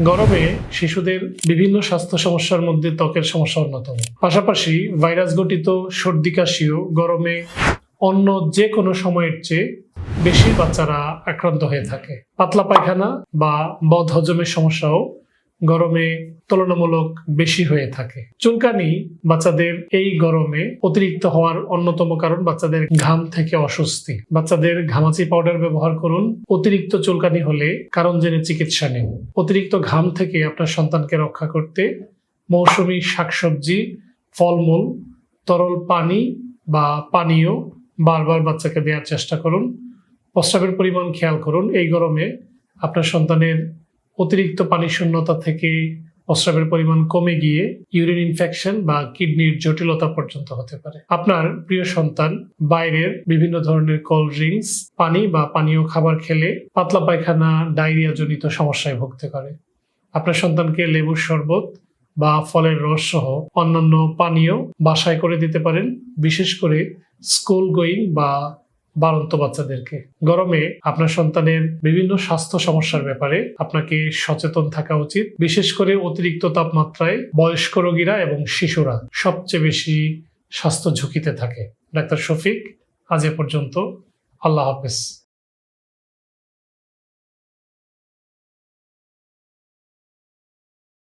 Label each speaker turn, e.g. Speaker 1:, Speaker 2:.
Speaker 1: গরমে শিশুদের বিভিন্ন স্বাস্থ্য সমস্যার মধ্যে ত্বকের সমস্যা অন্যতম। পাশাপাশি ভাইরাস গঠিত সর্দি, কাশিও গরমে অন্য যে কোনো সময়ের চেয়ে বেশি বাচ্চারা আক্রান্ত হয়ে থাকে। পাতলা পায়খানা বা বদ হজমের সমস্যাও গরমে তুলনামূলক বেশি হয়ে থাকে। চুলকানি বাচ্চাদের এই গরমে অতিরিক্ত হওয়ার অন্যতম কারণ বাচ্চাদের ঘাম থেকে অস্বস্তি। বাচ্চাদের ঘামাচি পাউডার ব্যবহার করুন। অতিরিক্ত চুলকানি হলে কারণ জেনে চিকিৎসা নিন। অতিরিক্ত ঘাম থেকে আপনার সন্তানকে রক্ষা করতে মৌসুমী শাকসবজি, ফলমূল, তরল পানি বা পানীয় বারবার বাচ্চাকে দেওয়ার চেষ্টা করুন। প্রস্রাবের পরিমাণ খেয়াল করুন। এই গরমে আপনার সন্তানের অতিরিক্ত পানি শূন্যতা থেকে প্রস্রাবের পরিমাণ কমে গিয়ে ইউরিন ইনফেকশন বা কিডনির জটিলতা পর্যন্ত হতে পারে। আপনার প্রিয় সন্তান, বাইরের বিভিন্ন ধরনের কোল্ড ড্রিঙ্কস, পানি বা পানীয় খাবার খেলে পাতলা পায়খানা ডায়রিয়া জনিত সমস্যায় ভুগতে পারে। আপনার সন্তানকে লেবুর শরবত বা ফলের রস সহ অন্যান্য পানীয় বাসায় করে দিতে পারেন, বিশেষ করে স্কুল গোয়িং বা বাড়ন্ত বাচ্চাদেরকে। গরমে আপনার সন্তানের বিভিন্ন স্বাস্থ্য সমস্যার ব্যাপারে আপনাকে সচেতন থাকা উচিত। বিশেষ করে অতিরিক্ত তাপমাত্রায় বয়স্ক রোগীরা এবং শিশুরা সবচেয়ে বেশি স্বাস্থ্য ঝুঁকিতে থাকে। ডাক্তার শফিক, আজ এ পর্যন্ত। আল্লাহ হাফেজ।